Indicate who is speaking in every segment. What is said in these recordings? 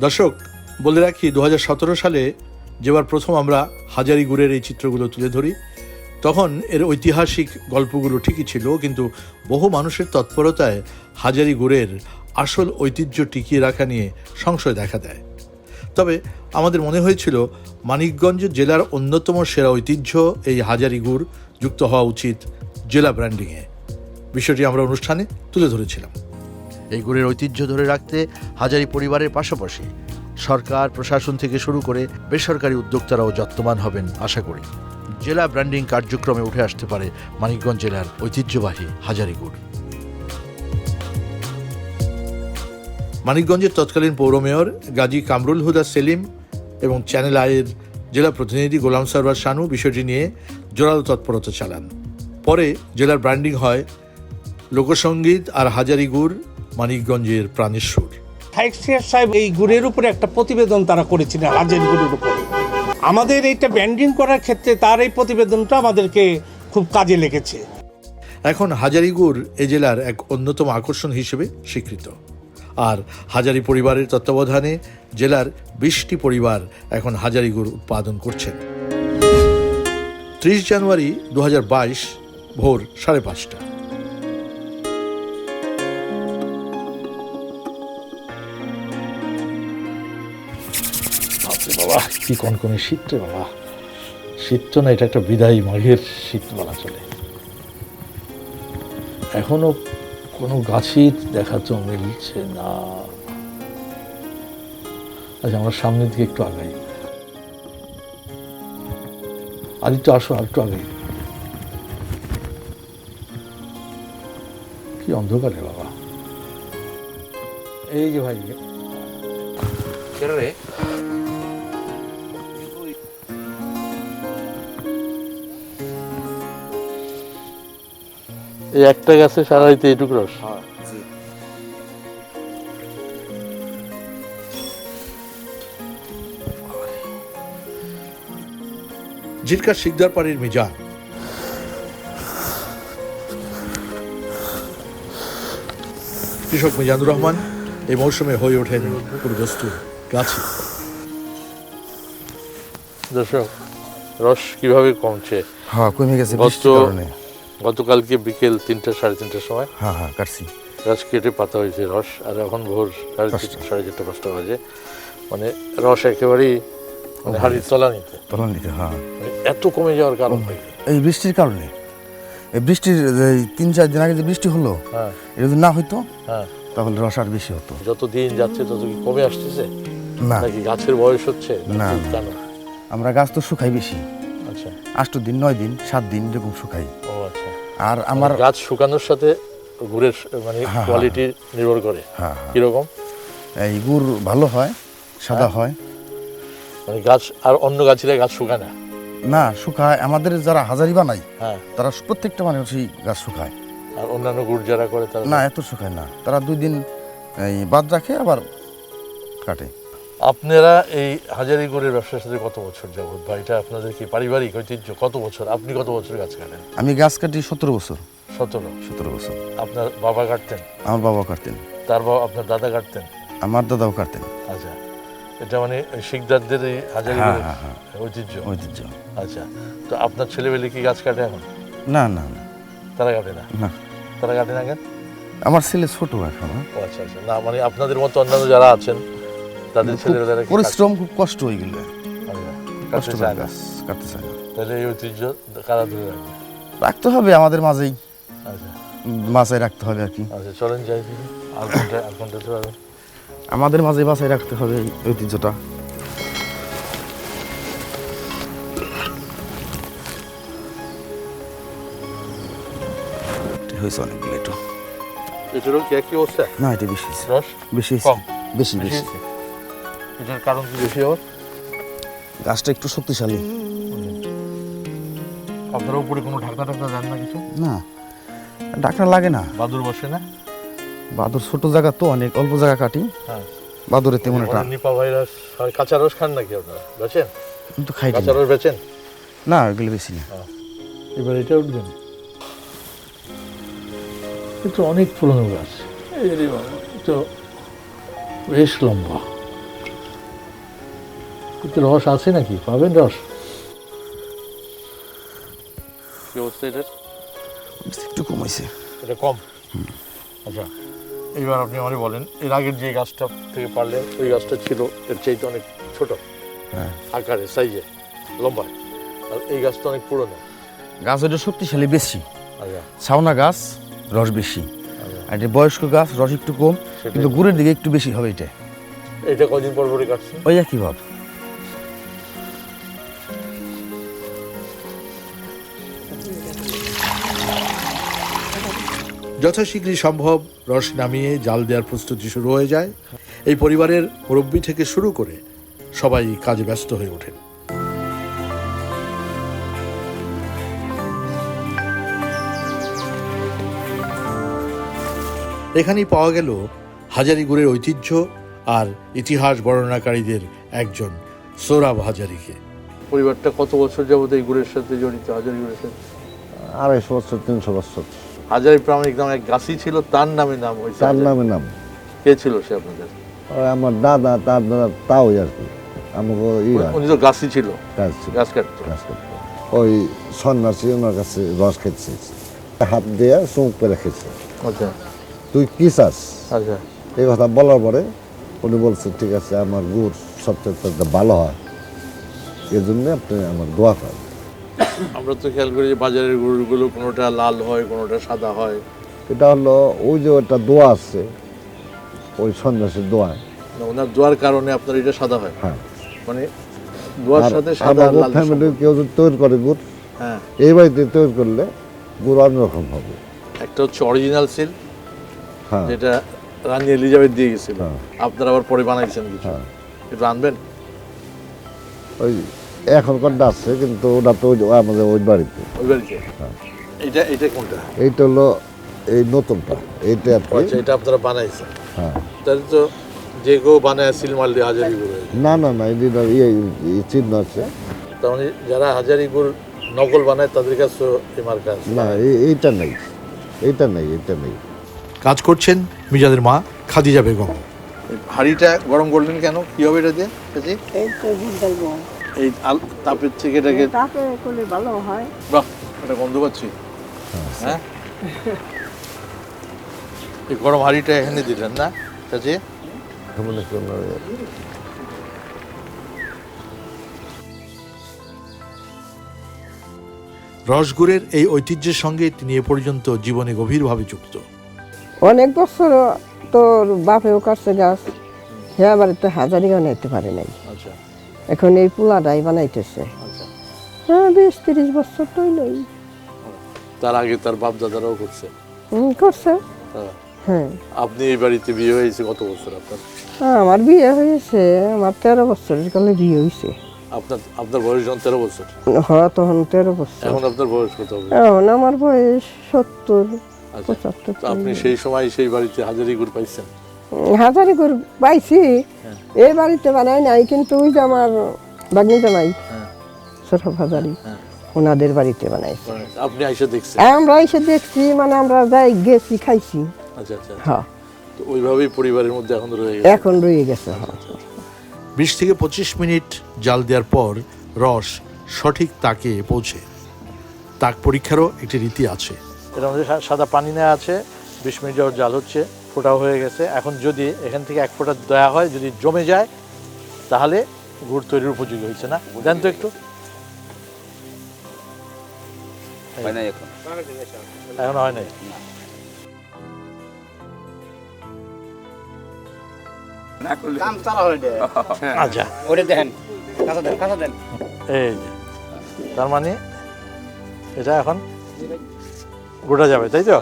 Speaker 1: দর্শক, বলে রাখি দু হাজার সতেরো সালে যেবার প্রথম আমরা হাজারিগুড়ের এই চিত্রগুলো তুলে ধরি, তখন এর ঐতিহাসিক গল্পগুলো ঠিকই ছিল, কিন্তু বহু মানুষের তৎপরতায় হাজারিগুড়ের আসল ঐতিহ্য টিকিয়ে রাখা নিয়ে সংশয় দেখা দেয়। তবে আমাদের মনে হয়েছিল, মানিকগঞ্জ জেলার অন্যতম সেরা ঐতিহ্য এই হাজারিগুড় যুক্ত হওয়া উচিত জেলা ব্র্যান্ডিংয়ে। বিষয়টি আমরা অনুষ্ঠানে তুলে ধরেছিলাম। এই গুড়ের ঐতিহ্য ধরে রাখতে হাজারি পরিবারের পাশাপাশি সরকার, প্রশাসন থেকে শুরু করে বেসরকারি উদ্যোক্তারাও যত্নবান হবেন আশা করি। জেলা ব্র্যান্ডিং কার্যক্রমে উঠে আসতে পারে মানিকগঞ্জ জেলার ঐতিহ্যবাহী হাজারি গুড়। মানিকগঞ্জের তৎকালীন পৌর মেয়র গাজী কামরুল হুদা সেলিম এবং চ্যানেল আয়ের জেলা প্রতিনিধি গোলাম সারওয়ার শানু বিষয়টি নিয়ে জোরালো তৎপরতা চালান। পরে জেলার ব্র্যান্ডিং হয় লোকসঙ্গীত আর হাজারি গুড় মানিকগঞ্জের প্রাণের সুর।
Speaker 2: হাইক্সিয়ার সাহেব এই গুড়ের উপরে একটা প্রতিবেদন তারা করেছিলেন হাজের গুড়ের উপরে। আমাদের এইটা ব্যান্ডিং করার ক্ষেত্রে তার এই প্রতিবেদনটা আমাদেরকে খুব কাজে লেগেছে।
Speaker 1: এখন হাজারিগুড় এ জেলার এক অন্যতম আকর্ষণ হিসেবে স্বীকৃত। আর হাজারি পরিবারের তত্ত্বাবধানে জেলার বিশটি পরিবার এখন হাজারিগুড় উৎপাদন করছেন। ত্রিশ জানুয়ারি দু হাজার বাইশ ভোর সাড়ে পাঁচটা। বাবা কি শীত রে বাবা। শীত তো না, এটা একটা বিদায়ী মাঘের শীত বলা চলে। এখনও কোনো গাছই দেখা তো মিলছে না। আচ্ছা আমরা সামনের দিকে একটু আগাই। আদিত্য, আসো আর একটু আগাই। কি অন্ধকারে বাবা। এই যে ভাই
Speaker 3: রে?
Speaker 1: এই একটা গাছে সারা রাইতে এইটুকু রস? জিরকা শিকদার পাড়ির মিজান। কৃষক মিজানুর রহমান এই মৌসুমে হয়ে ওঠেন পুরোদস্তু গাছে। দর্শক রস কীভাবে কমছে?
Speaker 4: হ্যাঁ কমে গেছে বৃষ্টির কারণে।
Speaker 1: গতকালকে বিকেল তিনটা সাড়ে তিনটার সময়
Speaker 4: হ্যাঁ হ্যাঁ কাটছি।
Speaker 1: গাছ কেটে পাতা হয়েছে রস। আর এখন ভোর সাড়ে তিনটা সাড়ে চারটা পাঁচটা বাজে। মানে রস একেবারেই মানে হাড়ির তলা নিতে।
Speaker 4: তলান দিকে হ্যাঁ।
Speaker 1: মানে এত কমে যাওয়ার কারণ হয়
Speaker 4: এই বৃষ্টির কারণে। এই বৃষ্টির তিন চার দিন আগে যে বৃষ্টি হলো
Speaker 1: হ্যাঁ।
Speaker 4: এটা যদি না হইতো
Speaker 1: হ্যাঁ।
Speaker 4: তাহলে রস আর বেশি হতো।
Speaker 1: যত দিন যাচ্ছে তত কি কমে আসতেছে?
Speaker 4: না।
Speaker 1: নাকি গাছের বয়স হচ্ছে?
Speaker 4: না, আমরা গাছ তো শুকাই বেশি।
Speaker 1: আচ্ছা।
Speaker 4: আষ্ট দিন নয় দিন সাত দিন এরকম শুকাই।
Speaker 1: ও
Speaker 4: আর আমার
Speaker 1: গাছ শুকানোর সাথে গুড়ের মানে
Speaker 4: হ্যাঁ,
Speaker 1: কোয়ালিটি নির্ভর করে।
Speaker 4: হ্যাঁ হ্যাঁ।
Speaker 1: কীরকম?
Speaker 4: এই গুড় ভালো হয় সাদা হয়।
Speaker 1: মানে গাছ আর অন্য গাছেরা গাছ শুকায় না?
Speaker 4: না শুকায়। আমাদের যারা হাজারি বানায়
Speaker 1: হ্যাঁ।
Speaker 4: তারা প্রত্যেকটা মানুষই গাছ শুকায়।
Speaker 1: আর অন্যান্য গুড় যারা করে তারা
Speaker 4: না এত শুকায় না। তারা দুই দিন এই বাদ রাখে আবার কাটে।
Speaker 1: আপনারা এই হাজারি গুড়ের ব্যবসার সাথে কত বছর যাবত বা এটা আপনাদের কি পারিবারিক ঐতিহ্য? কত বছর? আপনি কত বছর গাছ কাটেন?
Speaker 4: আমি গাছ কাটি সতেরো বছর।
Speaker 1: সতেরো?
Speaker 4: সতেরো বছর।
Speaker 1: আপনার বাবা কাটতেন?
Speaker 4: আমার বাবা কাটতেন।
Speaker 1: তার বাবা আপনার দাদা কাটতেন?
Speaker 4: আমার দাদাও কাটতেন।
Speaker 1: আচ্ছা। এটা মানে শিকদারদের এই হাজারি
Speaker 4: হ্যাঁ, হ্যাঁ, হ্যাঁ।
Speaker 1: ঐতিহ্য?
Speaker 4: ঐতিহ্য।
Speaker 1: আচ্ছা। তো আপনার ছেলেবেলে কি গাছ কাটে এখন?
Speaker 4: না না না।
Speaker 1: তারা কাটে না?
Speaker 4: না।
Speaker 1: তারা কাটে না কেন?
Speaker 4: আমার ছেলে ছোট এখন।
Speaker 1: আচ্ছা আচ্ছা। না মানে আপনাদের মতো অন্যান্য যারা আছেন তাদের ছেলেরা যারা
Speaker 4: পরিশ্রম খুব কষ্ট হয়ে গেল। কষ্ট করে গাছ কাটতে চায় না।
Speaker 1: তাহলে এই ঐতিহ্য কারা ধরে রাখবে।
Speaker 4: রাখতে হবে আমাদের মাঝেই।
Speaker 1: আচ্ছা।
Speaker 4: মাঝে রাখতে হবে আর কি।
Speaker 1: আচ্ছা চলেন যাই আর ঘণ্টা আর ঘণ্টা তো
Speaker 4: আমাদের মাঝে বাসায় রাখতে হবে এই ঐতিহ্যটা। হয়েছে অনেকগুলো একটু
Speaker 1: এটারও কি একই অবস্থা?
Speaker 4: না এটা বেশি
Speaker 1: রস?
Speaker 4: বেশি বেশি
Speaker 1: বেশি? এটার কারণ কি বেশি হওয়ার
Speaker 4: গাছটা একটু শক্তিশালী।
Speaker 1: আপনার উপরে কোনো ঢাকনা টাকনা দেন না কিছু?
Speaker 4: না ডাকনা লাগে না।
Speaker 1: বাদুর বসে না?
Speaker 4: বাদুর ছোট জায়গা তো অনেক অল্প জায়গা কাটি।
Speaker 1: হ্যাঁ।
Speaker 4: বাদুরে তেমন একটা
Speaker 1: নিপা ভাইরাস আর কাঁচা রস খান নাকি আপনারা? বেচেন?
Speaker 4: কিন্তু খাই
Speaker 1: কাঁচা রস বেচেন?
Speaker 4: না এগুলো বেশি না।
Speaker 1: এবার এটা উঠবেন। কিন্তু অনেক পুরনো গাছ। এই তো বেশ লম্বা। কিন্তু রস আছে নাকি? পাবেন রস? কি অবস্থা এটার
Speaker 4: একটু কমাইছে
Speaker 1: এটা কম? আচ্ছা এইবার আপনি আমাকে বলেন এর আগের যে গাছটা থেকে পারলেন ওই গাছটা ছিল এর চাইতে অনেক ছোট।
Speaker 4: হ্যাঁ।
Speaker 1: আকারে সাইজে লম্বা। আর এই গাছটা অনেক পুরনো।
Speaker 4: গাছ ওইটা শক্তিশালী বেশি।
Speaker 1: আচ্ছা।
Speaker 4: ছাওনা গাছ রস বেশি।
Speaker 1: আচ্ছা।
Speaker 4: আর এটা বয়স্ক গাছ রস একটু কম। কিন্তু গুড়ের দিকে একটু বেশি হবে এটা।
Speaker 1: এটা কদিন পর পরে কাটছে
Speaker 4: ওই একই ভাব।
Speaker 1: যথাশীঘ্রই সম্ভব রস নামিয়ে জাল দেওয়ার প্রস্তুতি শুরু হয়ে যায়। এই পরিবারের মুরব্বী থেকে শুরু করে সবাই কাজে ব্যস্ত হয়ে ওঠেন। এখানেই পাওয়া গেল হাজারি গুড়ের ঐতিহ্য আর ইতিহাস বর্ণনাকারীদের একজন সোরাব হাজারিকে। পরিবারটা কত বছর যাবত এই গুড়ের সাথে জড়িত হাজারি গুড়ের সাথে?
Speaker 5: আড়াইশো বছর তিনশো বছর।
Speaker 1: হাজারি প্রামাণিক নামে এক গাছই ছিল তার নামে নাম হয়েছে
Speaker 5: তার নামে নাম।
Speaker 1: কে ছিল সে আপনাদের
Speaker 5: ওই আমার দাদা তার দাদা তাও আর কি। আমাকে
Speaker 1: উনি তো গাছই ছিল।
Speaker 5: ছিল।
Speaker 1: গাছ কাটতো।
Speaker 5: করতো ওই সন্ন্যাসী ওনার কাছে রস খেতে হাত দিয়ে চুমুক করে খেয়েছে
Speaker 1: আচ্ছা।
Speaker 5: তুই কি চাস?
Speaker 1: আচ্ছা।
Speaker 5: এই কথা বলার পরে উনি বলছে ঠিক আছে আমার গুড় সবচেয়ে ভালো হয়। এই জন্য আপনি আমার দোয়া করেন।
Speaker 1: আমরা তো খেয়াল করি যে বাজারের গরুগুলো কোনোটা লাল হয় কোনোটা সাদা হয়।
Speaker 5: এটা হলো ওই যে একটা দোয়া আছে ওই সন্ন্যাসীর দোয়া।
Speaker 1: না, ওনার দোয়ার কারণে আপনার এটা সাদা হয়।
Speaker 5: হ্যাঁ।
Speaker 1: মানে দোয়ার সাথে সাদা লাল
Speaker 5: ফ্যামিলির কেউ যদি তৈরি করে গুড়
Speaker 1: হ্যাঁ।
Speaker 5: এই বাড়িতে তৈরি করলে গুড় অন্যরকম হবে।
Speaker 1: একটা হচ্ছে অরিজিনাল সিল
Speaker 5: হ্যাঁ।
Speaker 1: যেটা রানী এলিজাবেথ দিয়ে গেছিল।
Speaker 5: হ্যাঁ।
Speaker 1: আপনারা আবার পরে বানাইছেন কিছু।
Speaker 5: হ্যাঁ।
Speaker 1: একটু আনবেন?
Speaker 5: ওই এখনকার আছে কিন্তু ওটা তো আমাদের ওই বাড়িতে।
Speaker 1: ওই বাড়িতে?
Speaker 5: হ্যাঁ।
Speaker 1: এটা এটা কোনটা?
Speaker 5: এইটা হলো এই নতুনটা এইটা
Speaker 1: আচ্ছা এটা আপনারা বানাইছেন?
Speaker 5: হ্যাঁ।
Speaker 1: তাহলে তো যে কেউ বানায় সিল মারলে হাজারি গুড়
Speaker 5: না না না এই দিন ইয়ে চিহ্ন আছে।
Speaker 1: তার মানে যারা হাজারি গুড় নকল বানায় তাদের কাছে এই মার্কা আছে।
Speaker 5: না এই- এইটা নেই। এইটা নেই এইটা নেই।
Speaker 1: কাজ করছেন মিজাদের মা খাদিজা বেগম। হাঁড়িটা গরম করলেন কেন? কি হবে এটা দিয়ে?
Speaker 6: এই
Speaker 1: তাপের থেকে এটাকে
Speaker 6: তাতে করলে ভালো হয়।
Speaker 1: বাহ এটা গন্ধ পাচ্ছি। হ্যাঁ? এই গরম হাঁড়িটা এখানে দিলেন না চাচি
Speaker 5: মনে করুন
Speaker 1: রসগুড়ের এই ঐতিহ্যের সঙ্গে তিনি এ পর্যন্ত জীবনে গভীরভাবে যুক্ত।
Speaker 6: অনেক বছর তোর বাপেও কাছে গাছ হ্যাঁ বাড়িতে হাজারি বানাইতে পারে নাই।
Speaker 1: আচ্ছা।
Speaker 6: এখন এই পোলাটাই বানাইতেছে।
Speaker 1: আচ্ছা।
Speaker 6: হ্যাঁ বিশ তিরিশ বছর তো নই
Speaker 1: তার আগে তার বাপ দাদারাও করছে
Speaker 6: করছে।
Speaker 1: হ্যাঁ।
Speaker 6: হ্যাঁ।
Speaker 1: আপনি এই বাড়িতে বিয়ে হয়েছে কত বছর আপনার?
Speaker 6: আমার বিয়ে হয়েছে আমার তেরো বছরের কালে বিয়ে হয়েছে
Speaker 1: আপনার আপনার বয়স যখন তেরো বছর?
Speaker 6: হ্যাঁ তখন তেরো বছর।
Speaker 1: এখন আপনার বয়স কত হবে?
Speaker 6: এখন আমার বয়স সত্তর
Speaker 1: আচ্ছা।
Speaker 6: পঁচাত্তর
Speaker 1: আপনি সেই সময় সেই বাড়িতে হাজারি গুড় পাইছেন?
Speaker 6: হাজারি করে পাইছি। এই বাড়িতে বানাই নাই কিন্তু ওই যে আমার বাগনিটা নাই
Speaker 1: হ্যাঁ।
Speaker 6: সরফ হাজারি
Speaker 1: হ্যাঁ।
Speaker 6: ওনাদের বাড়িতে বানাইছি।
Speaker 1: আপনি আইসা দেখছেন?
Speaker 6: আমরা এসে দেখছি মানে আমরা যাই গেছি খাইছি।
Speaker 1: আচ্ছা আচ্ছা
Speaker 6: হ্যাঁ।
Speaker 1: তো ওইভাবেই পরিবারের মধ্যে এখন রয়ে গেছে?
Speaker 6: এখন রয়ে গেছে হ্যাঁ।
Speaker 1: বিশ থেকে পঁচিশ মিনিট জাল দেওয়ার পর রস সঠিক তাকে পৌঁছে। তাক পরীক্ষারও একটি রীতি আছে। এর মধ্যে সাদা পানি নেওয়া আছে বিশ মিনিট জাল হচ্ছে। ফোটাও হয়ে গেছে। এখন যদি এখান থেকে এক ফোঁটা দেওয়া হয় যদি জমে যায় তাহলে গুড় তৈরির উপযোগী হয়েছে না? দেন তো একটু।
Speaker 3: হয় নাই এখন?
Speaker 1: এখন হয় নাই। আচ্ছা।
Speaker 3: দেখেন দেন
Speaker 1: এই তার মানে এটা এখন গোটা যাবে তাই তো?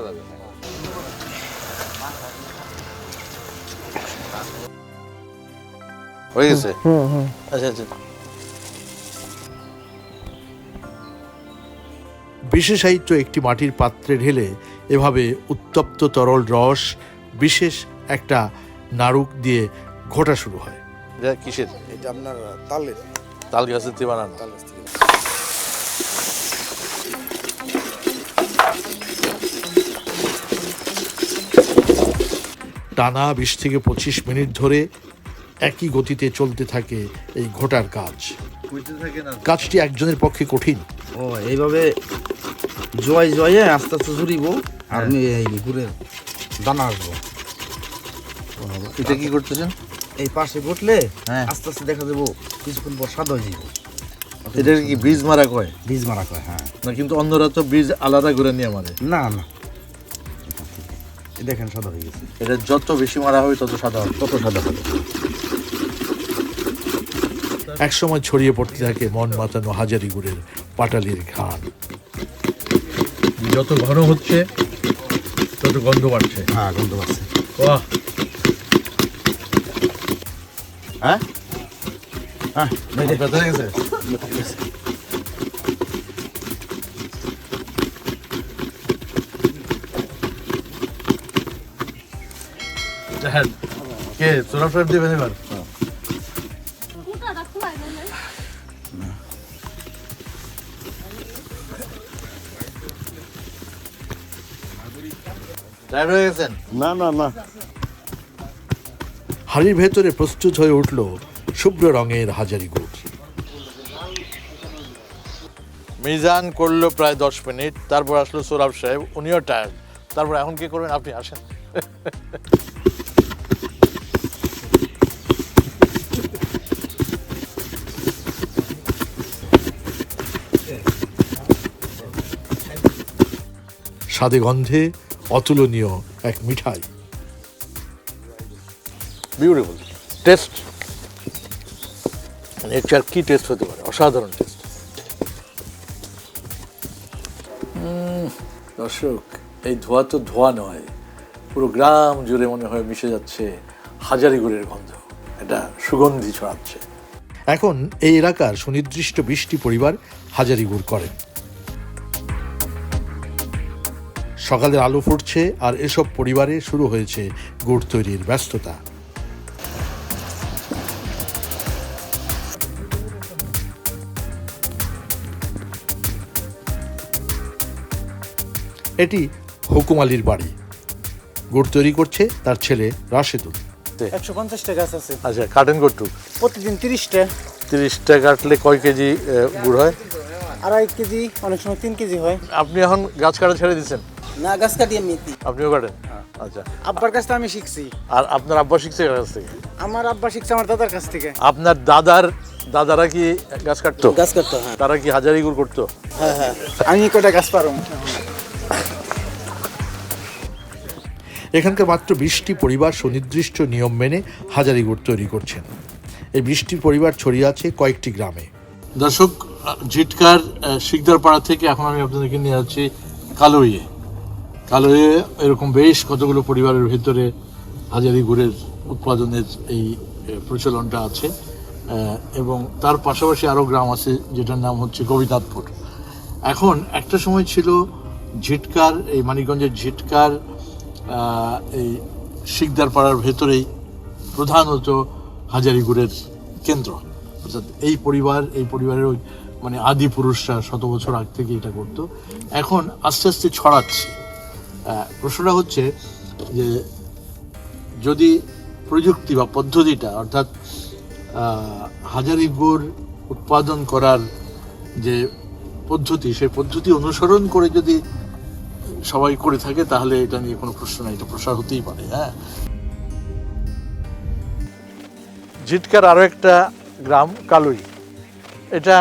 Speaker 1: হয়ে গেছে
Speaker 6: হুম হুম।
Speaker 1: আচ্ছা আচ্ছা। বিশেষায়িত একটি মাটির পাত্রে ঢেলে এভাবে উত্তপ্ত তরল রস বিশেষ একটা নাড়ুক দিয়ে ঘোটা শুরু হয়। এটা কিসের?
Speaker 4: এটা আপনার তালের।
Speaker 1: তাল গাছের দিয়ে বানানো?
Speaker 4: তাল গাছ থেকে
Speaker 1: টানা বিশ থেকে পঁচিশ মিনিট ধরে একই গতিতে চলতে থাকে এই ঘোটার কাজ। কাজটি একজনের পক্ষে কঠিন।
Speaker 4: ও এইভাবে জয় জয়ে আস্তে আস্তে জুড়িব আর আমি এই গুড়ের দানা আসব।
Speaker 1: এটা কি করতেছেন?
Speaker 4: এই পাশে বসলে
Speaker 1: হ্যাঁ।
Speaker 4: আস্তে আস্তে দেখা যাব কিছুক্ষণ পর সাদা হয়ে যাব।
Speaker 1: এটা কি বীজ মারা কয়?
Speaker 4: বীজ মারা কয় হ্যাঁ।
Speaker 1: না কিন্তু অন্যরা তো বীজ আলাদা করে নিয়ে মারে।
Speaker 4: না না। দেখেন সাদা হয়ে গেছে।
Speaker 1: এটা যত বেশি মারা হবে তত সাদা হবে।
Speaker 4: কত সাদা হবে।
Speaker 1: একসময় ছড়িয়ে পড়তে থাকে মন মাতানো হাজারি গুড়ের পাটালির ঘান যত ঘন হচ্ছে তত গন্ধ বাড়ছে।
Speaker 4: হ্যাঁ গন্ধ পাচ্ছে
Speaker 1: বাহ।
Speaker 4: হ্যাঁ? হ্যাঁ
Speaker 1: ব্যথা হয়ে গেছে। দেখেন, কে? সোনা সাহেব দেবেন এবার? হয়ে
Speaker 5: না না না।
Speaker 1: হাড়ির ভেতরে প্রস্তুত হয়ে উঠল শুভ্র রঙের হাজারি গুড়। মিজান করল প্রায় দশ মিনিট তারপর আসলো সৌরভ সাহেব উনিও টায়ার্ড তারপর এখন কি করবেন? আপনি আসেন। স্বাদে গন্ধে অতুলনীয় এক মিঠাই। বিউটিফুল টেস্ট আর কি টেস্ট হতে পারে? অসাধারণ টেস্ট দর্শক এই ধোয়া তো ধোয়া নয় পুরো গ্রাম জুড়ে মনে হয় মিশে যাচ্ছে হাজারি গুড়ের গন্ধ। এটা সুগন্ধি ছড়াচ্ছে। এখন এই এলাকার সুনির্দিষ্ট বৃষ্টি পরিবার হাজারি গুড় করেন। সকালের আলো ফুটছে আর এসব পরিবারে শুরু হয়েছে গুড় তৈরির ব্যস্ততা। এটি হুকুম আলীর বাড়ি। গুড় তৈরি করছে তার ছেলে রাশেদুল।
Speaker 7: একশো পঞ্চাশটা গাছ আছে
Speaker 1: আচ্ছা কাটেন করটু
Speaker 7: প্রতিদিন তিরিশটা।
Speaker 1: তিরিশটা কাটলে কয় কেজি গুড় হয়?
Speaker 7: আড়াই কেজি অনেক সময় তিন কেজি হয়।
Speaker 1: আপনি এখন গাছ কাটা ছেড়ে দিচ্ছেন?
Speaker 7: না গাছ কাটিয়ে মিতি
Speaker 1: আপনিও কাটেন আচ্ছা।
Speaker 7: আব্বার কাছ থেকে আমি শিখছি।
Speaker 1: আর আপনার আব্বা শিখছে কার কাছ থেকে?
Speaker 7: আমার আব্বা শিখছে আমার দাদার কাছ থেকে।
Speaker 1: আপনার দাদার দাদারা কি গাছ কাটতো?
Speaker 7: গাছ কাটতো হ্যাঁ।
Speaker 1: তারা কি হাজারি গুড় করতো?
Speaker 7: হ্যাঁ হ্যাঁ। আমি কটা গাছ পারো
Speaker 1: এখানকার মাত্র বিশটি পরিবার সুনির্দিষ্ট নিয়ম মেনে হাজারি গুড় তৈরি করছেন। এই বৃষ্টির পরিবার ছড়িয়ে আছে কয়েকটি গ্রামে। দর্শক জিটকার শিকদার পাড়া থেকে এখন আমি আপনাদেরকে নিয়ে যাচ্ছি কালোইয়ে। কালোইয়ে এরকম বেশ কতগুলো পরিবারের ভিতরে হাজারি গুড়ের উৎপাদনের এই প্রচলনটা আছে এবং তার পাশাপাশি আরও গ্রাম আছে যেটার নাম হচ্ছে গোবিনাথপুর। এখন একটা সময় ছিল ঝিটকার, এই মানিকগঞ্জের ঝিটকার এই শিকদার পাড়ার ভেতরেই প্রধানত হাজারি গুড়ের কেন্দ্র। অর্থাৎ এই পরিবার, এই পরিবারের ওই মানে আদি পুরুষরা শত বছর আগ থেকে এটা করতো। এখন আস্তে আস্তে ছড়াচ্ছে। প্রশ্নটা হচ্ছে যে যদি প্রযুক্তি বা পদ্ধতিটা, অর্থাৎ হাজারি গুড় উৎপাদন করার যে পদ্ধতি, সেই পদ্ধতি অনুসরণ করে যদি সবাই করে থাকে, তাহলে এটা নিয়ে কোনো প্রশ্ন নাই, এটা প্রসার হতেই পারে হ্যাঁ? জিটকার আরও একটা গ্রাম, কালুই। এটা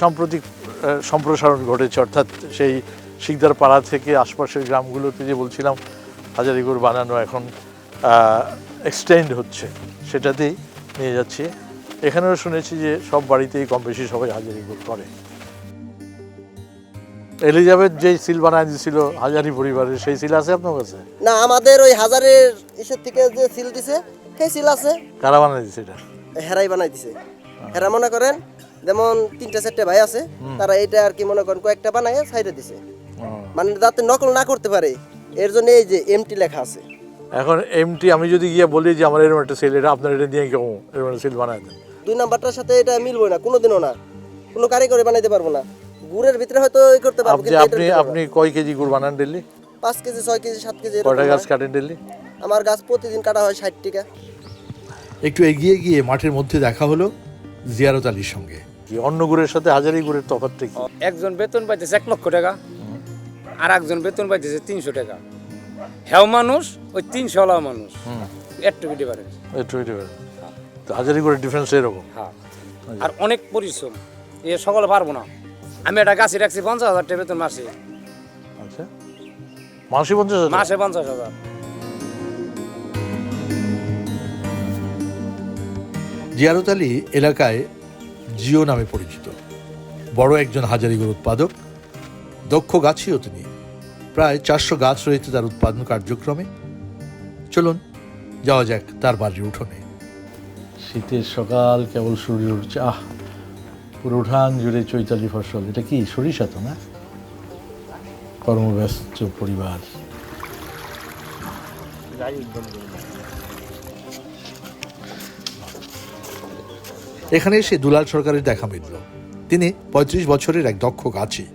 Speaker 1: সাম্প্রতিক সম্প্রসারণ ঘটেছে, অর্থাৎ সেই শিকদার পাড়া থেকে আশপাশের গ্রামগুলোতে যে বলছিলাম হাজারিগুড় বানানো এখন এক্সটেন্ড হচ্ছে সেটাতেই নিয়ে যাচ্ছি। এখানেও শুনেছি যে সব বাড়িতেই কম বেশি সবাই হাজারিগুড় করে। এলিজাবেথ যে সিল বানায় দিয়েছিল হাজারি পরিবারের সেই সিল আছে আপনার কাছে?
Speaker 8: না আমাদের ওই হাজারের ইসের থেকে যে সিল দিছে সেই সিল আছে।
Speaker 1: কারা বানায় দিয়েছে এটা?
Speaker 8: হেরাই বানাই দিছে। হেরা মনে করেন যেমন তিনটা চারটে ভাই আছে তারা এটা আর কি মনে করেন কয়েকটা বানায় সাইডে দিছে। মানে যাতে নকল না করতে পারে এর জন্য এই যে এমটি লেখা আছে।
Speaker 1: এখন এমটি আমি যদি গিয়ে বলি যে আমার এরকম একটা সেল এটা আপনার এটা দিয়ে কেমন এরকম একটা সেল বানায় দেন।
Speaker 8: দুই নাম্বারটার সাথে এটা মিলবো না কোনোদিনও না। কোনো কারিগরি বানাইতে পারব না। গুড়ের ভিতরে হয়তো ই করতে পারব
Speaker 1: আপনি
Speaker 8: কিন্তু
Speaker 1: আপনি আপনি কয় কেজি গুড় বানান ডেলি।
Speaker 8: পাঁচ কেজি ছয় কেজি সাত কেজি এরকম
Speaker 1: কয়টা গাছ। কাটেন ডেলি
Speaker 8: আমার গাছ প্রতিদিন কাটা হয় ষাট টাকা।
Speaker 1: একটু এগিয়ে গিয়ে মাঠের মধ্যে দেখা হলো জিয়ারত আলীর সঙ্গে। অন্য গুড়ের সাথে হাজারি গুড়ের তফাৎটা কি?
Speaker 9: একজন বেতন পাইতেছে এক লক্ষ টাকা। আর একজন বেতন পাইতেছে তিনশো টাকা। হেও মানুষ ওই তিনশো ওলা মানুষ একটু ডিফারেন্স
Speaker 1: একটু একটু করে। তো হাজারি গুড়ের ডিফারেন্স এরকম।
Speaker 9: হ্যাঁ। আর অনেক পরিশ্রম। এ সকলে পারব না। আমি একটা গাছি রাখছি পঞ্চাশ হাজার টাকা বেতন মাসে।
Speaker 1: আচ্ছা। মাসি পঞ্চাশ হাজার?
Speaker 9: মাসে পঞ্চাশ হাজার।
Speaker 1: জিয়ারত আলী এলাকায় জিও নামে পরিচিত। বড় একজন হাজারিগুড় উৎপাদক। দক্ষ গাছিও তিনি। প্রায় চারশো গাছ রয়েছে তার উৎপাদন কার্যক্রমে। চলুন যাওয়া যাক তার বাড়ির উঠোনে। শীতের সকাল কেবল সূর্য উঠছে। আহ পুরো উঠান জুড়ে চৈতালি ফসল। এটা কি সরিষা তো না? কর্মব্যস্ত পরিবার। এখানে এসে দুলাল সরকারের দেখা মিলল। তিনি ৩৫ বছরের এক দক্ষ গাছি।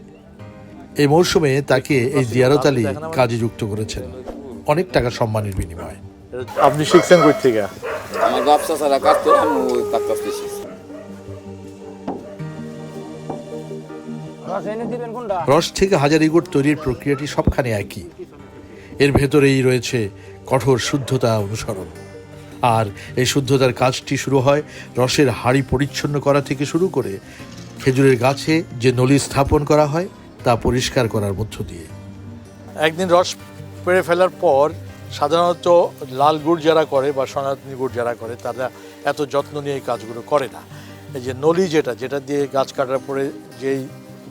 Speaker 1: এই মৌসুমে তাকে এই জিয়ারত আলী কাজে যুক্ত করেছেন। অনেক টাকা সম্মানের বিনিময়ে। আপনি শিখছেন কই থেকে?
Speaker 3: আমার ব্যবসা ছাড়া কাটতো আমি ওই কাটতে আসতেছি
Speaker 9: এনে দিবেন কোনটা?
Speaker 1: রস থেকে হাজারি গুড় তৈরির প্রক্রিয়াটি সবখানে একই। এর ভেতরেই রয়েছে কঠোর শুদ্ধতা অনুসরণ। আর এই শুদ্ধতার কাজটি শুরু হয় রসের হাড়ি পরিচ্ছন্ন করা থেকে শুরু করে খেজুরের গাছে যে নলি স্থাপন করা হয় তা পরিষ্কার করার মধ্য দিয়ে। একদিন রস পেরে ফেলার পর সাধারণত লাল গুড় যারা করে বা সনাতনী গুড় যারা করে তারা এত যত্ন নিয়ে এই কাজগুলো করে না। এই যে নলি যেটা যেটা দিয়ে গাছ কাটার পরে যেই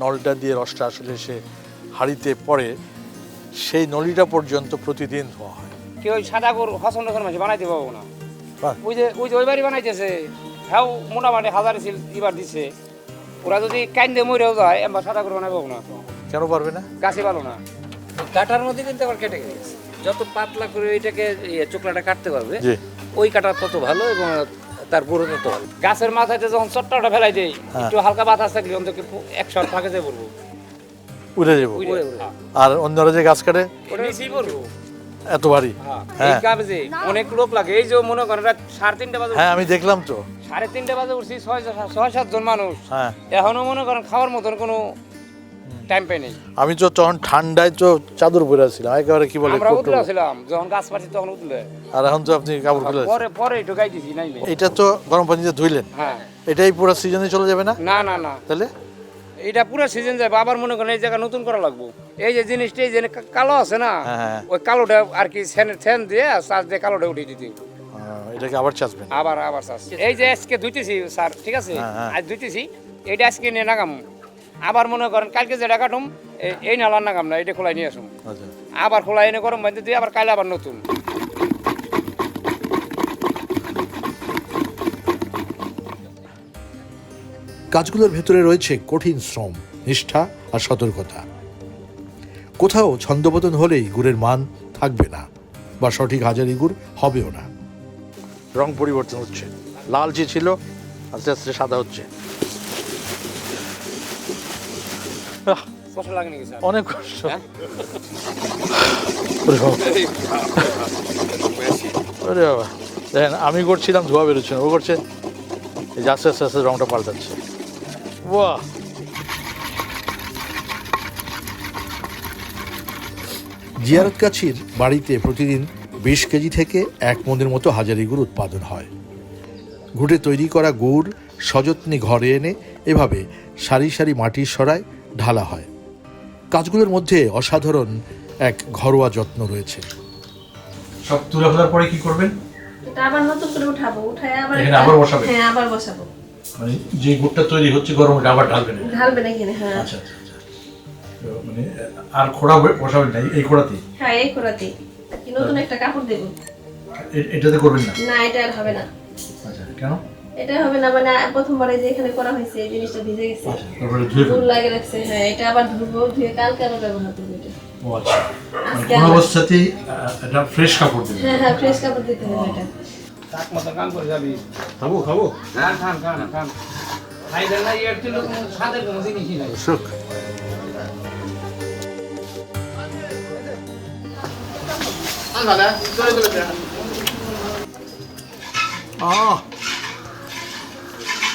Speaker 1: নলটা দিয়ে রসটা আসলে সে হাঁড়িতে পড়ে সেই নলিটা পর্যন্ত প্রতিদিন ধোয়া হয়।
Speaker 9: কেউ ওই সাদা গরু হসন মাসে বানাইতে পারব না।
Speaker 1: বাহ।
Speaker 9: ওই যে ওই যে ওই বাড়ি বানাইতেছে হ্যাঁ মোটামুটি হাজার সিল এবার দিছে। ওরা যদি কাইন্দে মরেও যায় এবার সাদা গরু বানাইবো না।
Speaker 1: কেন পারবে না?
Speaker 9: গাছে ভালো না। কাটার মধ্যে কিন্তু আবার কেটে গেছে। যত পাতলা করে ওইটাকে ইয়ে, চোকলাটা কাটতে পারবে
Speaker 1: জি।
Speaker 9: ওই কাটার তত ভালো এবং তার গরু তত ভালো। গাছের মাথায় যখন চট্টাটা ফেলাই দেই একটু হালকা বাতাস থাকলে অন্তত একশো ফাঁকে যে পড়ব।
Speaker 1: উড়ে যাব। আর অন্যরা যে গাছ কাটে?
Speaker 9: ওটা নিচেই পড়ব।
Speaker 1: এত ভারী।
Speaker 9: হ্যাঁ
Speaker 1: হ্যাঁ।
Speaker 9: অনেক লোক লাগে। এই যে মনে করেন রাত সাড়ে তিনটে বাজে
Speaker 1: হ্যাঁ আমি দেখলাম তো।
Speaker 9: সাড়ে তিনটে বাজে উঠছি ছয় ছয় সাতজন মানুষ।
Speaker 1: হ্যাঁ।
Speaker 9: এখনও মনে করেন খাওয়ার মতন কোনো টাইম পাই নেই।
Speaker 1: আমি তো তখন ঠান্ডায় তো চাদর পরে আছিলাম একেবারে কি বলে
Speaker 9: আমরা
Speaker 1: কোট
Speaker 9: উতলে ছিলাম যখন গাছ পাচ্ছি তখন উতলে।
Speaker 1: আর এখন তো আপনি কাপড় খুলে।
Speaker 9: পরে পরে ঢুকাই দিছি নাই।
Speaker 1: এটা তো গরম পানিতে ধুইলেন।
Speaker 9: হ্যাঁ।
Speaker 1: এটাই পুরো সিজনে চলে যাবে না?
Speaker 9: না না না।
Speaker 1: তাহলে?
Speaker 9: এটা পুরো সিজন যাবে। আবার মনে করেন এই জায়গা নতুন করা লাগবো। এই যে জিনিসটা এই যে কালো আছে না
Speaker 1: হ্যাঁ, হ্যাঁ।
Speaker 9: ওই কালোটা আর কি সেন দিয়ে চার্জ দিয়ে কালোটা উঠিয়ে দিতে।
Speaker 1: এটাকে আবার চাষবেন
Speaker 9: আবার আবার চার্জ। এই যে আজকে ধুইতেছি স্যার ঠিক আছে?
Speaker 1: হ্যাঁ।
Speaker 9: আজ ধুইতেছি এইটা আজকে নিয়ে নাগাম। আবার মনে করেন কালকে যেটা কাটুম এই- নালার নাগাম না এটা খোলাই নিয়ে আসুন
Speaker 1: আচ্ছা।
Speaker 9: আবার খোলা এনে গরম বাঁধতে দিয়ে আবার কালে আবার নতুন।
Speaker 1: কাজগুলোর ভেতরে রয়েছে কঠিন শ্রম নিষ্ঠা আর সতর্কতা। কোথাও ছন্দপতন হলেই গুড়ের মান থাকবে না বা সঠিক হাজারি গুড় হবেও না। রং পরিবর্তন হচ্ছে। লাল যে ছিল আস্তে আস্তে সাদা হচ্ছে। অনেক কষ্ট।
Speaker 9: হ্যাঁ?
Speaker 1: দেখেন আমি করছিলাম ধোয়া বেরোচ্ছে ও করছে। এই যে আস্তে আস্তে আস্তে রংটা পাল্টাচ্ছে। বাহ জিয়ারত কাছির বাড়িতে প্রতিদিন বিশ কেজি থেকে এক মনের মতো হাজারি গুড় উৎপাদন হয়। ঘুটে তৈরি করা গুড় সযত্নে ঘরে এনে এভাবে সারি সারি মাটির সরায় ঢালা হয়। কাজগুলোর মধ্যে অসাধারণ এক ঘরোয়া যত্ন রয়েছে। সব তুলে ফেলার পরে কি করবেন?
Speaker 10: এটা আবার নতুন করে উঠাবো উঠায় আবার
Speaker 1: এখানে আবার বসাবেন?
Speaker 10: হ্যাঁ আবার বসাবো।
Speaker 1: মানে যে গুড়টা তৈরি হচ্ছে গরম আবার ঢালবেন
Speaker 10: ঢালবে না এখানে হ্যাঁ।
Speaker 1: আচ্ছা আচ্ছা আচ্ছা। মানে আর খোড়া বসাবেন না এই খোড়াতেই
Speaker 10: হ্যাঁ এই করাতে নতুন একটা কাপড় দেবো।
Speaker 1: এটাতে করবেন না?
Speaker 10: না এটা আর হবে না।
Speaker 1: আচ্ছা কেন?
Speaker 10: এটা হবে না মানে প্রথমবারে যে এখানে করা হয়েছে এই জিনিসটা ভিজে গেছে।
Speaker 1: আচ্ছা তারপরে ধুয়ে
Speaker 10: ফুল লাগে রাখছে হ্যাঁ এটা আবার ধুবো ধুয়ে কালকে আবার ব্যবহার করব এটা।
Speaker 1: ও আচ্ছা। কোন অবস্থাতেই এটা ফ্রেশ কাপড় দেবেন।
Speaker 10: হ্যাঁ হ্যাঁ ফ্রেশ কাপড় দিতে হবে এটা।
Speaker 9: তাক মতো কাম করে যাবি?
Speaker 1: খাব খাব।
Speaker 9: খান খান খান খান খাইবেন না এর ছিল কোনো স্বাদের কোনো জিনিসই নাই।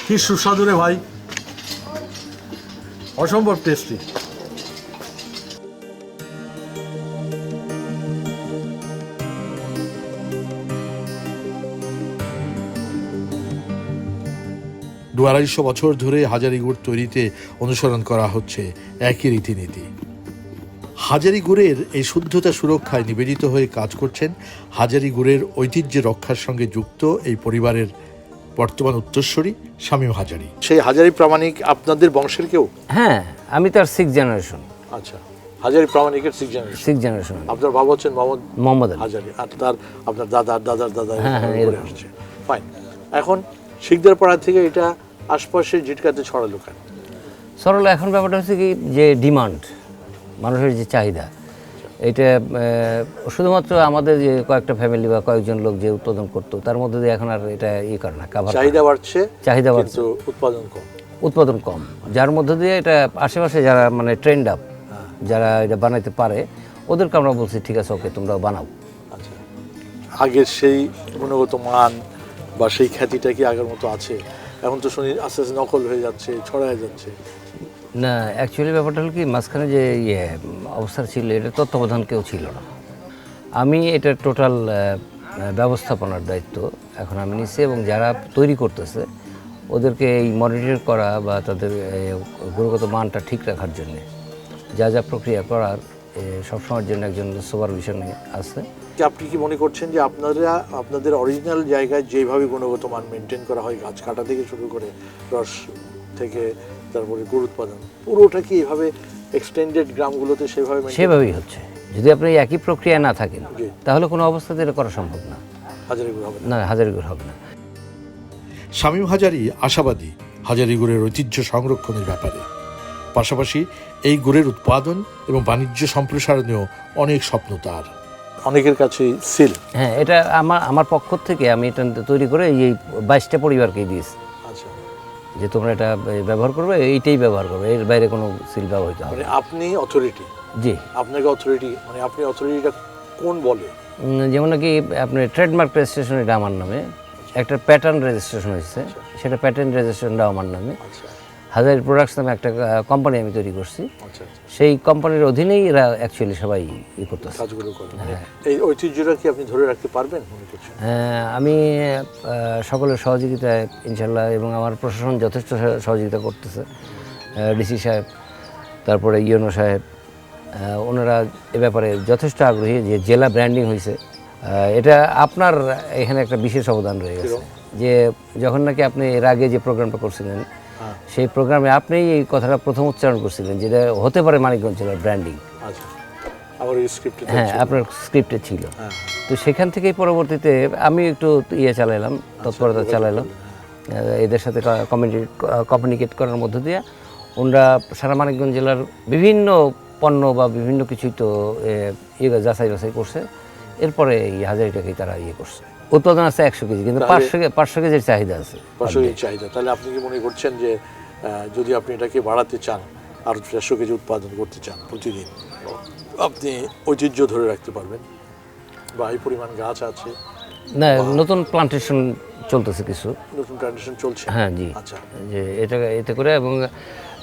Speaker 1: কি সুস্বাদু রে ভাই। অসম্ভব টেস্টি দু আড়াইশো বছর ধরে হাজারিগুড় তৈরিতে অনুসরণ করা হচ্ছে একই রীতিনীতি। হাজারিগুড়ের এই শুদ্ধতা সুরক্ষায় নিবেদিত হয়ে কাজ করছেন হাজারিগুড়ের ঐতিহ্য রক্ষার সঙ্গে যুক্ত এই পরিবারের বর্তমান উত্তরস্বরী শামীম হাজারি। সেই হাজারি প্রামাণিক আপনাদের বংশের কেউ?
Speaker 11: হ্যাঁ আমি তার সিক্স জেনারেশন
Speaker 1: আচ্ছা হাজারি প্রামাণিকের সিক্স জেনারেশন
Speaker 11: সিক্স জেনারেশন
Speaker 1: আপনার বাবা হচ্ছেন মোহাম্মদ
Speaker 11: মোহাম্মদ
Speaker 1: হাজারি আর তার আপনার দাদার দাদার দাদা
Speaker 11: হ্যাঁ, হ্যাঁ,
Speaker 1: ফাইন এখন শিখদের পাড়া থেকে এটা আশপাশের জিটকাতে ছড়ালো কেন?
Speaker 11: সরল এখন ব্যাপারটা হচ্ছে কি যে ডিমান্ড মানুষের যে চাহিদা এটা শুধুমাত্র আমাদের যে কয়েকটা ফ্যামিলি বা কয়েকজন লোক যে উৎপাদন করতো তার মধ্যে দিয়ে এখন আর এটা ইয়ে করে না কাভার
Speaker 1: চাহিদা বাড়ছে
Speaker 11: চাহিদা বাড়ছে।
Speaker 1: উৎপাদন কম।
Speaker 11: উৎপাদন কম। যার মধ্যে দিয়ে এটা আশেপাশে যারা মানে ট্রেন্ড আপ যারা এটা বানাইতে পারে ওদেরকে আমরা বলছি ঠিক আছে ওকে তোমরা বানাও।
Speaker 1: আচ্ছা। আগের সেই গুণগত মান বা সেই খ্যাতিটা কি আগের মতো আছে? এখন তো শুনি আস্তে আস্তে নকল হয়ে যাচ্ছে, ছড়ায় যাচ্ছে।
Speaker 11: না অ্যাকচুয়ালি ব্যাপারটা হলো কি, মাঝখানে যে ইয়ে অবস্থা ছিল, এটা তত্ত্বাবধান কেউ ছিল না। আমি এটা টোটাল ব্যবস্থাপনার দায়িত্ব, এখন আমি নিচ্ছি এবং যারা তৈরি করতেছে, ওদেরকে এই মনিটর করা বা তাদের গুণগত মানটা ঠিক রাখার জন্যে যা যা প্রক্রিয়া করার সবসময়ের জন্য একজন সুপারভিশনে আছে।
Speaker 1: আপনি কি মনে করছেন যে আপনারা আপনাদের অরিজিনাল জায়গায় যেভাবে গুণগত মান মেনটেন করা হয় গাছ কাটা থেকে শুরু করে রস থেকে তারপরে গুড় উৎপাদন পুরোটা কি এভাবে এক্সটেন্ডেড গ্রামগুলোতে সেভাবে
Speaker 11: সেভাবেই হচ্ছে। যদি আপনি একই প্রক্রিয়া না থাকেন। তাহলে কোনো অবস্থাতে এটা করা সম্ভব না।
Speaker 1: হাজারি গুড় হবে না।
Speaker 11: না হাজারিগুলো হবে না।
Speaker 1: শামীম হাজারি আশাবাদী হাজারি গুড়ের ঐতিহ্য সংরক্ষণের ব্যাপারে। পাশাপাশি এই গুড়ের উৎপাদন এবং বাণিজ্য সম্প্রসারণেও অনেক স্বপ্ন তার। অনেকের কাছে সিল।
Speaker 11: হ্যাঁ এটা আমার আমার পক্ষ থেকে আমি এটা তৈরি করে এই বাইশটা পরিবারকে দিয়েছি।
Speaker 1: আচ্ছা।
Speaker 11: যে তোমরা এটা ব্যবহার করবে এইটাই ব্যবহার করবে এর বাইরে কোনো সিল ব্যবহৃত হবে
Speaker 1: মানে আপনি অথরিটি
Speaker 11: জি।
Speaker 1: আপনাকে অথরিটি মানে আপনি অথরিটিটা কোন বলে?
Speaker 11: যেমন নাকি আপনার ট্রেডমার্ক রেজিস্ট্রেশন এটা আমার নামে। একটা প্যাটার্ন রেজিস্ট্রেশন হয়েছে সেটা প্যাটার্ন রেজিস্ট্রেশনটা আমার নামে।
Speaker 1: আচ্ছা।
Speaker 11: হাজার প্রোডাক্টস নামে একটা কোম্পানি আমি তৈরি করছি।
Speaker 1: আচ্ছা আচ্ছা।
Speaker 11: সেই কোম্পানির অধীনেই এরা অ্যাকচুয়ালি সবাই ই করতেছে।
Speaker 1: মানে এই ঐতিহ্যটা কি আপনি ধরে রাখতে পারবেন
Speaker 11: হ্যাঁ, আমি সকলের সহযোগিতায় ইনশাল্লাহ এবং আমার প্রশাসন যথেষ্ট সহ- সহযোগিতা করতেছে। ডিসি সাহেব তারপরে ইউনো সাহেব ওনারা এ ব্যাপারে যথেষ্ট আগ্রহী যে জেলা ব্র্যান্ডিং হয়েছে এটা আপনার এখানে একটা বিশেষ অবদান রয়ে গেছে। যে যখন নাকি আপনি এর আগে যে প্রোগ্রামটা করছিলেন সেই প্রোগ্রামে আপনি এই কথাটা প্রথম উচ্চারণ করছিলেন যেটা হতে পারে মানিকগঞ্জ জেলার ব্র্যান্ডিং
Speaker 1: আচ্ছা।
Speaker 11: হ্যাঁ আপনার স্ক্রিপ্টে ছিল। তো সেখান থেকেই পরবর্তীতে আমি একটু ইয়ে চালাইলাম তৎপরতা চালাইলাম। এদের সাথে কমিউনিকেট কমিউনিকেট করার মধ্য দিয়ে ওনারা সারা মানিকগঞ্জ জেলার বিভিন্ন পণ্য বা বিভিন্ন কিছুই তো ইয়ে যাচাই বাছাই করছে। এরপরে এই হাজারিটাকেই তারা ইয়ে করছে। উৎপাদন আছে একশো কেজি কিন্তু পাঁচশো পাঁচশো কেজির চাহিদা আছে।
Speaker 1: পাশাপাশি চাহিদা। তাহলে আপনি কি মনে করছেন যে যদি আপনি এটাকে বাড়াতে চান আর চারশো কেজি উৎপাদন করতে চান প্রতিদিন আপনি ঐতিহ্য ধরে রাখতে পারবেন। বা এই পরিমাণ গাছ আছে।
Speaker 11: না নতুন প্লান্টেশন চলতেছে কিছু।
Speaker 1: নতুন ট্রাডিশন চলছে?
Speaker 11: হ্যাঁ জি।
Speaker 1: আচ্ছা।
Speaker 11: যে এটা এতে করে এবং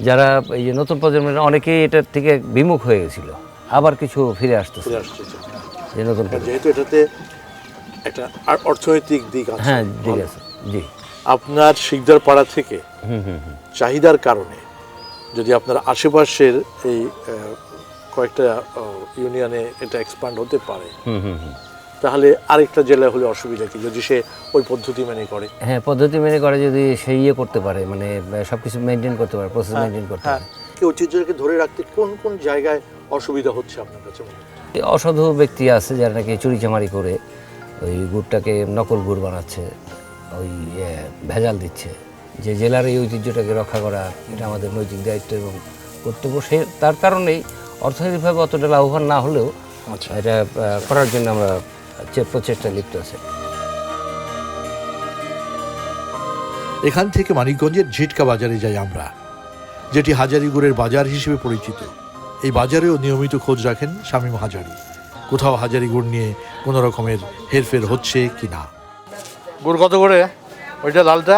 Speaker 11: যারা এই যে নতুন প্রজন্মের অনেকেই এটার থেকে বিমুখ হয়ে গেছিল। আবার কিছু ফিরে আসতেছে।
Speaker 1: ফিরে আসছে যে।
Speaker 11: নতুন
Speaker 1: যেহেতু এটাতে একটা আর অর্থনৈতিক দিক আছে।
Speaker 11: হ্যাঁ ঠিক আছে জি।
Speaker 1: আপনার শিকদার পাড়া থেকে
Speaker 11: হুম হুম হুম।
Speaker 1: চাহিদার কারণে যদি আপনার আশেপাশের এই কয়েকটা ইউনিয়নে এটা এক্সপান্ড হতে পারে
Speaker 11: হুম হুম হুম।
Speaker 1: তাহলে আরেকটা জেলা হলে অসুবিধা কি? যদি সে ওই পদ্ধতি মেনে করে।
Speaker 11: হ্যাঁ পদ্ধতি মেনে করে যদি সে ইয়ে করতে পারে মানে সব কিছু মেনটেন করতে পারে প্রসেস মেনটেন করতে
Speaker 1: হ্যাঁ।
Speaker 11: পারে।
Speaker 1: কি ঐতিহ্যকে ধরে রাখতে কোন কোন জায়গায় অসুবিধা হচ্ছে আপনার কাছে
Speaker 11: অসাধু ব্যক্তি আছে যারা নাকি চুরিচামারি করে। ওই গুড়টাকে নকল গুড় বানাচ্ছে ওই ভেজাল দিচ্ছে। যে জেলার এই ঐতিহ্যটাকে রক্ষা করা এটা আমাদের নৈতিক দায়িত্ব এবং কর্তব্য সে তার কারণেই অর্থনৈতিকভাবে অতটা লাভবান না হলেও
Speaker 1: আচ্ছা।
Speaker 11: এটা করার জন্য আমরা প্রচেষ্টায় লিপ্ত আছে।
Speaker 1: এখান থেকে মানিকগঞ্জের ঝিটকা বাজারে যাই আমরা যেটি হাজারিগুড়ের বাজার হিসেবে পরিচিত। এই বাজারেও নিয়মিত খোঁজ রাখেন শামীম হাজারি। কোথাও হাজারি গুড় নিয়ে কোনো রকমের হেরফের হচ্ছে কি না? গুড় কত করে? ওইটা লালটা?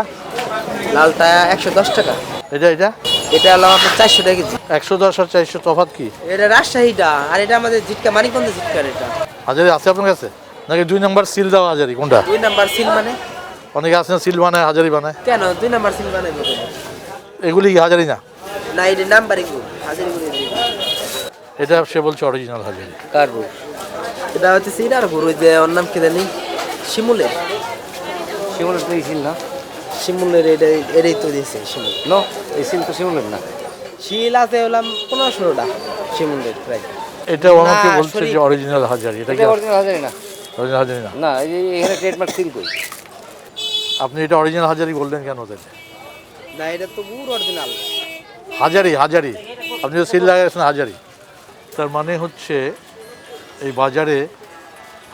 Speaker 8: লালটা একশো দশ টাকা।
Speaker 1: এটা এটা?
Speaker 8: এটা হলো আপনার চারশো টাকা কেজি।
Speaker 1: একশো দশ আর চারশো তফাত কি?
Speaker 8: এটা রাজশাহীটা আর এটা আমাদের জিটকা মানিকগঞ্জ জিটকার এটা।
Speaker 1: হাজারি আছে আপনার কাছে? নাকি দুই নাম্বার সিল দেওয়া হাজারি কোনটা?
Speaker 8: দুই নাম্বার সিল মানে?
Speaker 1: অনেকে আছে না সিল বানায় হাজারি বানায়।
Speaker 8: কেন? দুই নাম্বার সিল কেন?
Speaker 1: এগুলি কি হাজারি না?
Speaker 8: না এটা নাম্বারই গুড় হাজারি
Speaker 1: এটা সে বলছে অরিজিনাল হাজারি।
Speaker 8: কার এটা হচ্ছে গুড় ওই যে ওর নাম কি জানি? শিমুলের।
Speaker 11: শিমুলের তো এই সিল না।
Speaker 8: শিমুলের এটা এটাই তো দিয়েছে শিমুল।
Speaker 11: নো এই সিল তো শিমুলের না।
Speaker 8: শিল আছে হলাম পনেরো ষোলোটা শিমুলের প্রায়।
Speaker 1: এটা আমাকে বলছে যে অরিজিনাল হাজারি এটা কি?
Speaker 11: অরিজিনাল হাজারি না।
Speaker 1: অরিজিনাল হাজারি না?
Speaker 11: না এই এখানে ট্রেডমার্ক সিল কই
Speaker 1: আপনি এটা অরিজিনাল হাজারি বললেন কেন তাহলে
Speaker 8: না এটা তো গুড় অরিজিনাল
Speaker 1: হাজারি হাজারি। আপনি তো সিল লাগাইছেন হাজারি। তার মানে হচ্ছে এই বাজারে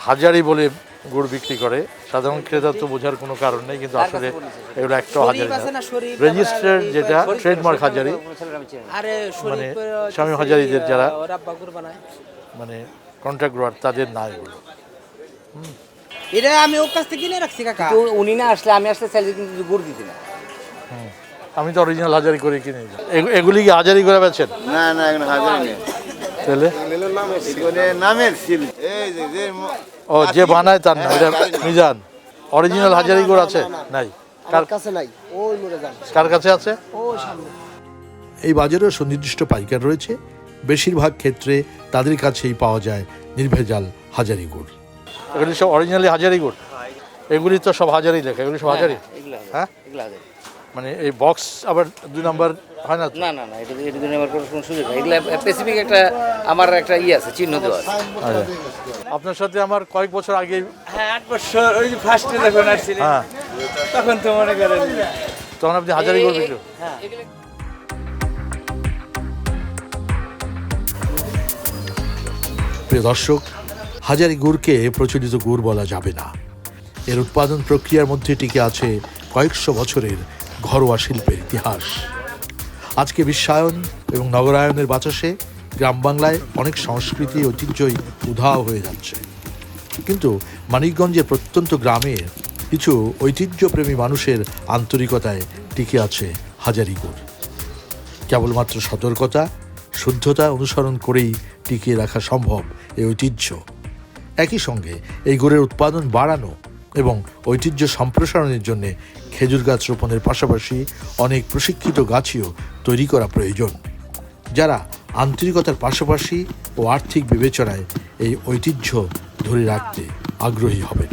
Speaker 1: হাজারি বলে গুড় বিক্রি করে। সাধারণ ক্রেতা তো বোঝার কোনো কারণ নেই কিন্তু আসলে এগুলো একটা হাজারি না। রেজিস্টার্ড যেটা ট্রেডমার্ক হাজারি।
Speaker 8: আরে
Speaker 1: মানে স্বামী হাজারিদের যারা মানে কন্ট্রাক্ট গ্রোয়ার তাদের না এগুলো
Speaker 8: এটা আমি ওর কাছ থেকে কিনে রাখছি কাকা।
Speaker 11: তো উনি না আসলে আমি আসলে চাইলে কিন্তু গুড় দিতি না।
Speaker 1: আমি তো অরিজিনাল হাজারি করে কিনে এগুলি কি হাজারি করে বেছেন
Speaker 3: না না এখন হাজারি নেই।
Speaker 1: তাহলে?
Speaker 3: নামের সিল এই যে যে
Speaker 1: ও যে বানায় তার না এটা মিজান। অরিজিনাল হাজারি গুড় আছে? নাই। কার
Speaker 8: কাছে নাই। ওই মরে যান।
Speaker 1: কার কাছে আছে? এই বাজারেও সুনির্দিষ্ট পাইকার রয়েছে। বেশিরভাগ ক্ষেত্রে তাদের কাছেই পাওয়া যায় নির্ভেজাল হাজারি গুড় এগুলি সব অরিজিনালি হাজারি গুড় এগুলি তো সব হাজারি লেখা এগুলি সব হাজারি? হ্যাঁ?
Speaker 11: এগুলো হাজারি।
Speaker 1: মানে এই বক্স আবার দুই নাম্বার হয় না
Speaker 11: না না না এটা এটা দিনে আমার কোনো কোনো সুযোগ নেই। এগুলো স্পেসিফিক একটা আমার একটা ইয়ে আছে চিহ্ন দেওয়া আছে।
Speaker 1: আচ্ছা। আপনার সাথে আমার কয়েক বছর আগে
Speaker 7: হ্যাঁ আট বছর ওই যে ফার্স্টে যখন আসছিলেন
Speaker 1: হ্যাঁ।
Speaker 7: তখন তো মনে করেন
Speaker 1: তখন আপনি হাজারি গুড় বিক্রি প্রিয় দর্শক হাজারি গুড়কে প্রচলিত গুড় বলা যাবে না। এর উৎপাদন প্রক্রিয়ার মধ্যে টিকে আছে কয়েকশো বছরের ঘরোয়া শিল্পের ইতিহাস। আজকে বিশ্বায়ন এবং নগরায়নের বাতাসে গ্রাম বাংলায় অনেক সংস্কৃতি ঐতিহ্যই উধাও হয়ে যাচ্ছে। কিন্তু মানিকগঞ্জের প্রত্যন্ত গ্রামে কিছু ঐতিহ্যপ্রেমী মানুষের আন্তরিকতায় টিকে আছে হাজারি গুড় কেবলমাত্র সতর্কতা, শুদ্ধতা অনুসরণ করেই টিকিয়ে রাখা সম্ভব এই ঐতিহ্য। একই সঙ্গে এই গুড়ের উৎপাদন বাড়ানো এবং ঐতিহ্য সম্প্রসারণের জন্য খেজুর গাছ রোপণের পাশাপাশি অনেক প্রশিক্ষিত গাছিও তৈরি করা প্রয়োজন। যারা আন্তরিকতার পাশাপাশি ও আর্থিক বিবেচনায় এই ঐতিহ্য ধরে রাখতে আগ্রহী হবেন।